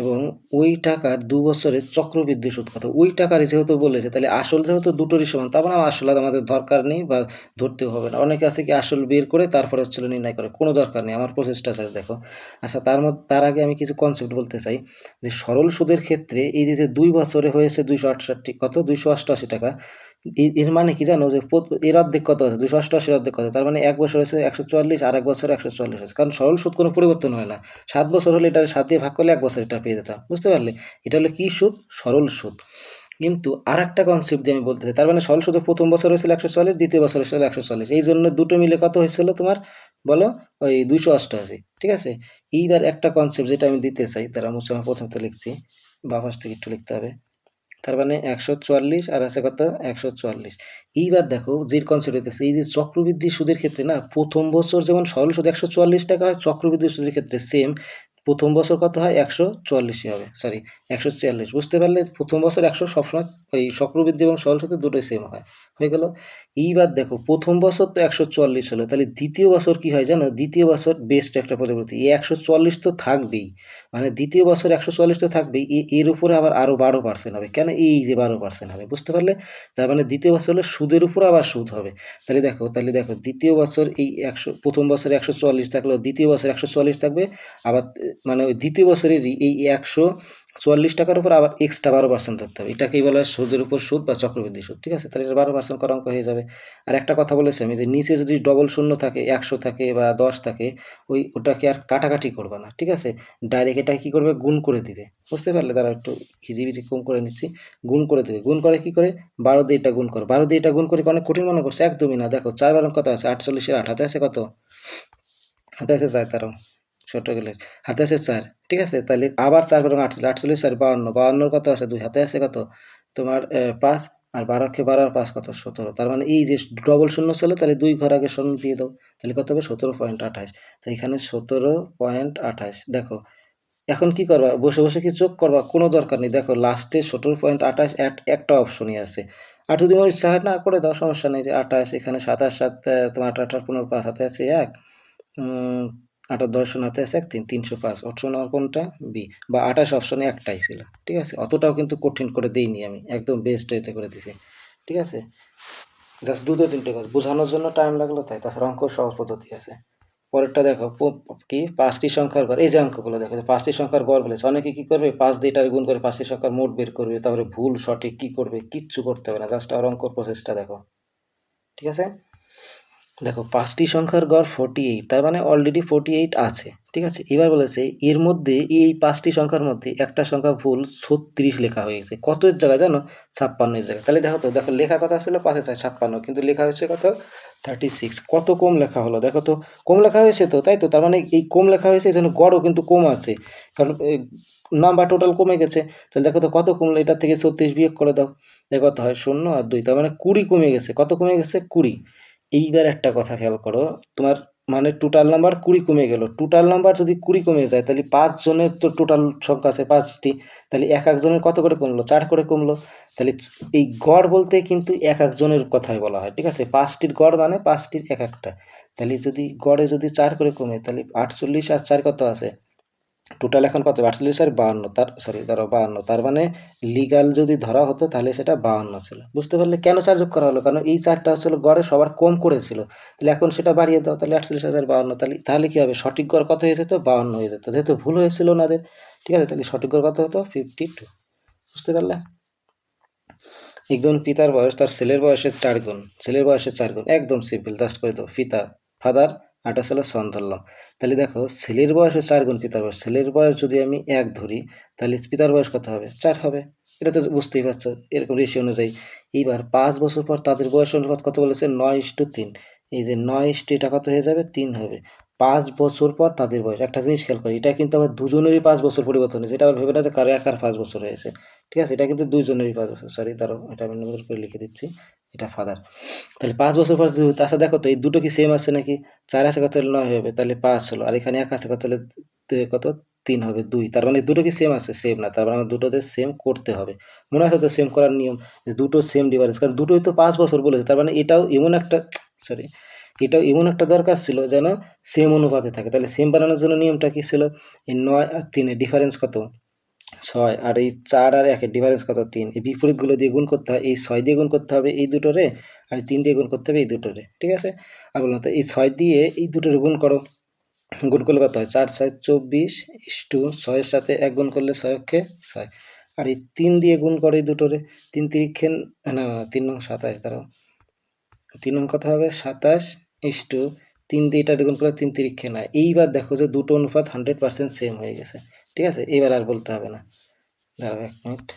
এবং ওই টাকার দু বছরের চক্রবৃদ্ধি সুদ কত? ওই টাকারই যেহেতু বলেছে, তাহলে আসল যেহেতু দুটোরই সমান, তার মানে আসল আমাদের দরকার নেই বা ধরতেও হবে না। অনেকে আছে কি আসল বের করে তারপরে হচ্ছে নির্ণয় করে, কোনো দরকার নেই। আমার প্রসেসটা আছে, দেখো। আচ্ছা তার মধ্যে তার আগে আমি কিছু কনসেপ্ট বলতে চাই, যে সরল সুদের ক্ষেত্রে এই যে দুই বছরে হয়েছে দুইশো আটষট্টি, কত? দুইশো অষ্টআশি টাকা। এর মানে কি জানো যে এর অর্ধেক কত আছে? দুশো অষ্টআশির অর্ধেক কত তার মানে এক বছর হয়েছে একশো চুয়াল্লিশ আর এক বছর একশো চুয়াল্লিশ হচ্ছে কারণ সরল সুদ কোনো পরিবর্তন হয় না। সাত বছর হলে এটা সাত দিয়ে ভাগ করলে এক বছর এটা পেয়ে যেতাম। বুঝতে পারলে? এটা হলো কী সুদ? সরল সুদ। কিন্তু আর একটা কনসেপ্ট যে আমি বলতে চাই। তার মানে সরল সুদের প্রথম বছর হয়েছিল একশো চল্লিশ দ্বিতীয় বছর হয়েছিল একশো চল্লিশ এই জন্য দুটো মিলে কত হয়েছিল তোমার? বলো, ওই দুশো অষ্টআশি। ঠিক আছে? এইবার একটা কনসেপ্ট যেটা আমি দিতে চাই তারা মুছে আমি প্রথম লিখছি। বাপাস থেকে একটু লিখতে হবে। তার মানে একশো চুয়াল্লিশ আর আছে কত? একশো চুয়াল্লিশ। এইবার দেখো, যে কনসেপ্ট হইতেছে, এই যে চক্রবৃদ্ধি সুদের ক্ষেত্রে না, প্রথম বছর যেমন সরল সুদ একশো চুয়াল্লিশ টাকা হয়, চক্রবৃদ্ধি সুদের ক্ষেত্রে সেম প্রথম বছর কত হয়? একশো চুয়াল্লিশই হবে। সরি একশো চুয়াল্লিশ বুঝতে পারলে প্রথম বছর একশো সবসময় ওই চক্রবৃদ্ধি এবং সরল সুদের দুটোই সেম হয়। হয়ে গেল। এইবার দেখো, প্রথম বছর তো একশো চুয়াল্লিশ হলো। তাহলে দ্বিতীয় বছর কি হয় জানো? দ্বিতীয় বছর বেস্ট একটা পরিবর্তী এই একশো চুয়াল্লিশ তো থাকবেই। মানে দ্বিতীয় বছর একশো চুয়াল্লিশ তো থাকবেই। এর উপরে আবার আরও বারো পার্সেন্ট হবে। কেন এই যে বারো পার্সেন্ট হবে? বুঝতে পারলে? তার মানে দ্বিতীয় বছর হলে সুদের উপরে আবার সুদ হবে। তাহলে দেখো তাহলে দেখো, দ্বিতীয় বছর এই একশো, প্রথম বছর একশো চুয়াল্লিশ থাকলেও দ্বিতীয় বছর একশো চুয়াল্লিশ থাকবে, আবার মানে ওই দ্বিতীয় বছরেরই এই একশো চুয়াল্লিশ টাকার উপর আবার এক্সট্রা বারো পার্সেন্ট ধরতে হবে। এটাকেই বলা হয় সুদের উপর সুদ বা চক্রবৃদ্ধি সুদ, ঠিক আছে? তাহলে এটা বারো পার্সেন্ট করা অঙ্ক হয়ে যাবে। আর একটা কথা বলেছি আমি যে নিচে যদি ডবল শূন্য থাকে, একশো থাকে বা দশ থাকে, ওই ওটাকে আর কাটাকাটি করবে না, ঠিক আছে? ডাইরেক্ট এটা কী করবে? গুণ করে দিবে। বুঝতে পারলে? তারা একটু হিজিবিজি কম করে নিচ্ছি। গুণ করে দেবে। গুণ করে কি করে? বারো দিয়ে এটা গুণ করে। বারো দিয়ে এটা গুণ করে অনেক কঠিন মনে করছে? একদমই না। দেখো চার বারো কত আছে, আটচল্লিশের আট হাতে আছে কত? হাতে আছে চার, তারও। গেলে হাতে আছে চার, ঠিক আছে? তাহলে আবার চার বারো আটচল্লিশ আটচল্লিশ চার বাউন্ন। বাউন্নর কত আছে দুই? হাতে আছে কত? তোমার পাঁচ আর বারোকে বারো আর পাঁচ কত? সতেরো। তার মানে এই যে ডবল শূন্য ছিল তাহলে দুই ঘর আগে শূন্য দিয়ে দাও। তাহলে কত হবে? সতেরো পয়েন্ট আঠাশ। তো এখানে সতেরো পয়েন্ট আঠাশ। দেখো, এখন কি করবা? বসে বসে কি চোখ করবা? কোনো দরকার নেই। দেখো লাস্টে সতেরো পয়েন্ট আঠাশ একটা অপশনই আছে। আর যদি মনে ইচ্ছা না করে দাও, সমস্যা নেই যে আঠাশ, এখানে সাতাশ, সাত তোমার আঠাশ পনেরো, পাঁচ, হাতে আছে এক। আঠাশ দশ হাতে আছে এক, তিন, তিনশো পাঁচ, অপশন আমার কোনটা? বি, বা আঠাশ অপশনে একটাই ছিল, ঠিক আছে? অতটাও কিন্তু কঠিন করে দিইনি আমি, একদম বেস্ট এতে করে দিছি, ঠিক আছে? জাস্ট দুটো তিনটে কাজ, বোঝানোর জন্য টাইম লাগল তাই, তাছাড়া অঙ্ক সহজ পদ্ধতি আছে। পরেরটা দেখো কি? পাঁচটি সংখ্যার গড়, এই যে অঙ্কগুলো দেখো পাঁচটি সংখ্যার গড় বলেছে, অনেকে কী করবে? পাঁচ দিয়ে এটার গুণ করে পাঁচটি সংখ্যার মোট বের করবে, তারপরে ভুল, সঠিক কি করবে, কিচ্ছু করতে হবে না জাস্ট আর অঙ্ক প্রসেসটা দেখো, ঠিক আছে? দেখো, পাঁচটি সংখ্যার গড় ফোর্টি এইট তার মানে অলরেডি ফোর্টি এইট আছে, ঠিক আছে? এবার বলেছে, এর মধ্যে এই পাঁচটি সংখ্যার মধ্যে একটা সংখ্যা ভুল ছত্রিশ লেখা হয়েছে। কত জায়গায় জানো? ছাপ্পান্নের জায়গায়। তাহলে দেখো তো, দেখো লেখা কথা ছিল পাঁচে চার, ছাপ্পান্ন, কিন্তু লেখা হয়েছে কত? থার্টি সিক্স কত কম লেখা হলো? দেখো তো, কম লেখা হয়েছে তো, তাই তো? তার মানে এই কম লেখা হয়েছে এই জন্য গড়ও কিন্তু কম আছে, কারণ নাম্বার টোটাল কমে গেছে। তাহলে দেখো তো, কত কমলো? এটা থেকে ছত্রিশ বিয়োগ করে দাও। দেখো, কত হয়? শূন্য আর দুই, তার মানে কুড়ি কমে গেছে। কত কমে গেছে? কুড়ি। এইবার একটা কথা খেয়াল করো, তোমার মানে টোটাল নাম্বার কুড়ি কমে গেল। টোটাল নাম্বার যদি কুড়ি কমে যায়, তাহলে পাঁচজনের তো টোটাল সংখ্যা আছে পাঁচটি, তাহলে এক একজনের কত করে কমলো? চার করে কমলো। তাহলে এই গড় বলতে কিন্তু এক একজনের কথাই বলা হয়, ঠিক আছে? পাঁচটির গড় মানে পাঁচটির এক একটা। তাহলে যদি গড়ে যদি চার করে কমে, তাহলে আটচল্লিশ আর চার কত আছে? টোটাল এখন কত? আটচল্লিশ আর বাহান্ন, তার সরি ধরো বাহান্ন। তার মানে লিগাল যদি ধরা হতো তাহলে সেটা বাহান্ন ছিল। বুঝতে পারলে কেন চার যোগ করা হলো? কারণ এই চারটা হচ্ছিল গড়ে সবার কম করেছিল। তাহলে এখন সেটা বাড়িয়ে দাও, তাহলে আটচল্লিশ হাজার বাহান্ন, তাহলে তাহলে কী হবে? সঠিক গড় কত হয়ে যেত বাহান্ন হয়ে যেত। যেহেতু ভুল হয়েছিল ওনাদের, ঠিক আছে? তাহলে সঠিক গড় কত হতো? ফিফটি টু বুঝতে পারলে? একজন পিতার বয়স, তার ছেলের বয়সের চার গুণ, ছেলের বয়সের চার গুণ, একদম সিম্পল জাস্ট করে দাও পিতা ফাদার আটা ছিল সন ধরলাম তাহলে দেখো, ছেলের বয়সে চার গুণ পিতার বয়স। ছেলের বয়স যদি আমি এক ধরি, তাহলে পিতার বয়স কত হবে? চার হবে। এটা তো বুঝতেই পারছ, এরকম রেশি অনুযায়ী। এইবার পাঁচ বছর পর তাদের বয়স অনুপাত কত বলেছে? নয় টু তিন। এই যে নয় ইস্টু এটা কত হয়ে যাবে? তিন হবে। পাঁচ বছর পর তাদের বয়স। একটা জিনিস খেয়াল করি, এটা কিন্তু আবার দুজনেরই পাঁচ বছর পরিবর্তন হয়েছে। এটা আবার ভেবে না যে কারও একার পাঁচ বছর হয়েছে। ঠিক আছে? এটা কিন্তু দুইজনেরই পাঁচ বছর। সরি তারও এটা আমি নজর করে লিখে দিচ্ছি। এটা ফাদার তাহলে পাঁচ বছর পর তাছাড়া দেখো তো এই দুটো কি সেম আছে নাকি? চার আছে কত নয় হবে, তাহলে পাঁচ হলো। আর এখানে এক আছে কত হলে কত? তিন হবে, দুই। তার মানে দুটো কি সেম আছে? সেম না। তার মানে দুটোতে সেম করতে হবে। মনে আছে তো সেম করার নিয়ম, যে দুটো সেম ডিফারেন্স কারণ দুটোই তো পাঁচ বছর বলেছে। তার মানে এটাও এমন একটা সরি এটাও এমন একটা দরকার ছিল যেন সেম অনুপাতে থাকে। তাহলে সেম বানানোর জন্য নিয়মটা কি ছিল? এই নয় আর তিনের ডিফারেন্স কত? ছয়। আর এই চার আর একের ডিফারেন্স কত? তিন। এই বিপরীতগুলো দিয়ে গুণ করতে হয়। এই ছয় দিয়ে গুণ করতে হবে এই দুটোরে। আর তিন দিয়ে গুণ করতে হবে এই দুটোরে। ঠিক আছে? আর বললাম তো, এই ছয় দিয়ে এই দুটোরে গুণ করো। গুণ করলে কত হয়? চার ছয় চব্বিশ ইস টু ছয়ের সাথে এক গুণ করলে ছয় অক্ষে ছয়। আর এই তিন দিয়ে গুণ করে এই দুটোরে। তিন তিরিক্ষে না তিন নং সাতাশ, দাঁড়াও। তিন নং কথা হবে? সাতাশ ইস্টু তিন দিয়ে এটা গুণ করে তিন তিরিক্ষে না এইবার দেখো যে দুটো অনুপাত হান্ড্রেড পার্সেন্ট সেম হয়ে গেছে। ঠিক আছে? এবার আর বলতে হবে না। দাঁড়াও এক মিনিট।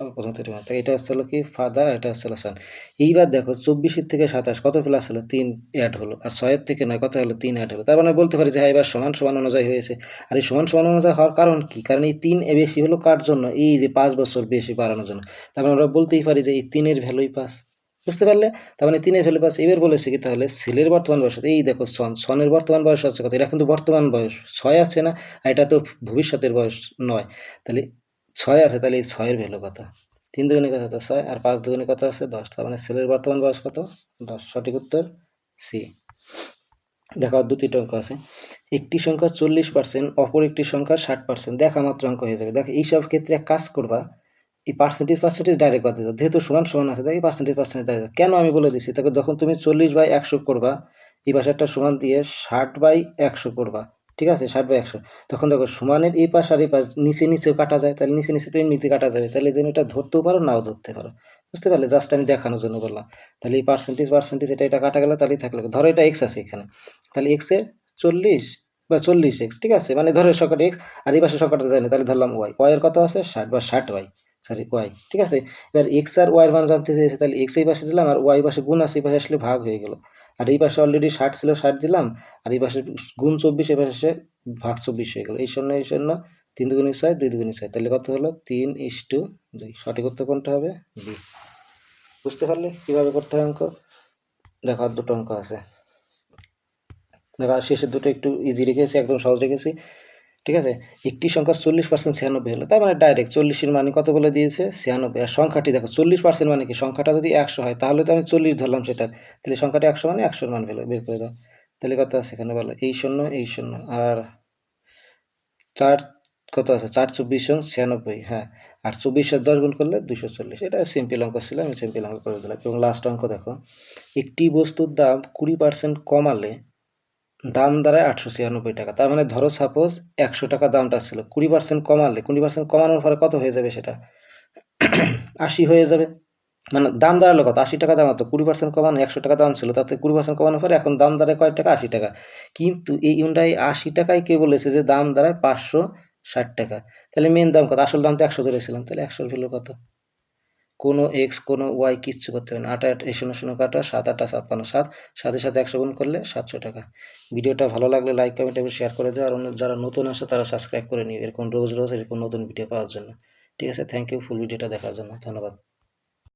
প্রথম থেকে মনে এটা হচ্ছে হলো কি? ফাদার এটা হচ্ছে হলো সান এইবার দেখো, চব্বিশের থেকে সাতাশ, কত প্লাস হলো? তিন অ্যাড হলো। আর ছয়ের থেকে নয়, কত হলো? তিন অ্যাড হলো। তার মানে বলতে পারি যে হ্যাঁ এবার সমান সমান অনুযায়ী হয়েছে। আর এই সমান সমান অনুযায়ী হওয়ার কারণ কি? কারণ এই তিন এ বেশি হলো কার জন্য? এই যে পাঁচ বছর বেশি বাড়ানোর জন্য। তারপরে আমরা বলতেই পারি যে, এই তিনের ভ্যালুই পাস বুঝতে পারলে? তার মানে তিনের ভ্যালু পাস। এবার বলেছে কি, তাহলে ছেলের বর্তমান বয়স, এই দেখো সন, সনের বর্তমান বয়স হচ্ছে কত? এটা কিন্তু বর্তমান বয়স। ছয় আছে না? আর এটা তো ভবিষ্যতের বয়স নয়। তাহলে ছয় আছে, তাহলে এই ছয়ের ভ্যালু কত? তিন দুগুণে কত হতো? ছয়। আর পাঁচ দুগুণে কত আছে? দশ। তার মানে ছেলের বর্তমান বয়স কত? দশ। সঠিক উত্তর সি। দেখা দুটি অঙ্ক আছে। একটি সংখ্যা চল্লিশ পার্সেন্ট অপর একটি সংখ্যা ষাট পার্সেন্ট দেখা মাত্র অঙ্ক হয়ে যাবে। দেখো, এইসব ক্ষেত্রে কাজ করবা এই পার্সেন্টেজ পার্সেন্টেজ ডাইরেক্ট দিতে যেহেতু সমান সমান আছে, তাই পার্সেন্টেজ পার্সেন্টেজ কেন আমি বলে দিচ্ছি? তাকে যখন তুমি চল্লিশ বাই একশো করবা, এই একটা সমান দিয়ে ষাট বাই একশো করবা, ঠিক আছে? ষাট বাই একশো। তখন দেখো, সমানের এই পাশ আর এই পাশ নিচে, নিচেও কাটা যায়। তাহলে নিচে নিচে তুমি নিচে কাটা যাবে। তাহলে যেন এটা ধরতেও পারো, নাও ধরতে পারো। বুঝতে পারলে? জাস্ট আমি দেখানোর জন্য বললাম। তাহলে এই পার্সেন্টেজ পার্সেন্টেজ এটা এটা কাটা গেলে, তাহলেই থাকল। ধরো এটা এক্স আছে এখানে। তাহলে এক্সের চল্লিশ বা চল্লিশ এক্স ঠিক আছে? মানে ধরো সংখ্যাটা এক্স আর এই পাশে সংখ্যাটা যায় না তাহলে ধরলাম ওয়াই ওয়াইয়ের কত আছে? ষাট বা ষাট ওয়াই সরি ওয়াই ঠিক আছে? এবার এক্স আর ওয়াইয়ের মান জানতে চেয়েছে তাহলে এক্স এই পাশে দিলাম আর ওয়াই পাশে গুণ আছে, এই পাশে আসলে ভাগ হয়ে গেল। আর এই পাশে অলরেডি ষাট ছিল, ষাট দিলাম, আর এই পাশে গুণ চব্বিশ, এই পাশে ভাগ চব্বিশ হয়ে গেল। এই শূন্য এই শূন্য, তিন দুগুণি ছয়, দুই দুগুণি ছয়। তাহলে কত হলো? তিন ইস টু দুই। সঠিক উত্তর কোনটা হবে? বি। বুঝতে পারলে কীভাবে করতে হয় অঙ্ক? দেখো, আর দুটো অঙ্ক আছে। দেখো শেষের দুটো একটু ইজি রেখেছি, একদম সহজ রেখেছি। ঠিক আছে? একটি সংখ্যার চল্লিশ পার্সেন্ট ছিয়ানব্বই হলো। তার মানে ডাইরেক্ট চল্লিশের মানে কত বলে দিয়েছে? ছিয়ানব্বই। আর সংখ্যাটি দেখো, চল্লিশ পার্সেন্ট মানে কি? সংখ্যাটা যদি একশো হয়, তাহলে তো আমি চল্লিশ ধরলাম সেটার তাহলে সংখ্যাটি একশো মানে একশোর মান বের বের করে দাও। তাহলে কত আছে এখানে বলো? এই শূন্য এই শূন্য। আর চার, কত আছে? চার চব্বিশ ছিয়ানব্বই হ্যাঁ। আর চব্বিশ আর দশ গুণ করলে দুশো চল্লিশ। এটা সিম্পল অঙ্ক ছিল, আমি সিম্পল অঙ্ক করে দিলাম। এবং লাস্ট অঙ্ক দেখো, একটি বস্তুর দাম কুড়ি পার্সেন্ট কমালে দাম দাঁড়ায় আটশো ছিয়ানব্বই টাকা। তার মানে ধরো সাপোজ একশো টাকা দামটা ছিল, কুড়ি পার্সেন্ট কমালে, কুড়ি পার্সেন্ট কমানোর পরে কত হয়ে যাবে সেটা? আশি হয়ে যাবে। মানে দাম দাঁড়াল কত? আশি টাকা দাম হতো কুড়ি পার্সেন্ট কমানো, একশো টাকা দাম ছিল, তাতে কুড়ি পার্সেন্ট কমানোর পরে এখন দাম দাঁড়ায় কয়েক টাকা? আশি টাকা। কিন্তু এই ইউন্ডাই আশি টাকায় কে বলেছে যে দাম দাঁড়ায় পাঁচশো ষাট টাকা? তাহলে মেন দাম কত? আসল দাম তো একশো ধরেছিলাম, তাহলে একশোর ভ্যালু কত? কোনো এক্স কোনো ওয়াই কিচ্ছু করতে হবে না। আট আট, এই শূন্য শূন্য কাটা, সাত আটটা, ছাপ্পান্ন, সাত। সাথে সাথে একশো গুণ করলে সাতশো টাকা। ভিডিওটা ভালো লাগলে লাইক কমেন্ট এবং শেয়ার করে দেওয়া আর অন্য যারা নতুন আসে, তারা সাবস্ক্রাইব করে নিয়ে এরকম রোজ রোজ এরকম নতুন ভিডিও পাওয়ার জন্য। ঠিক আছে থ্যাংক ইউ ফুল ভিডিওটা দেখার জন্য। ধন্যবাদ।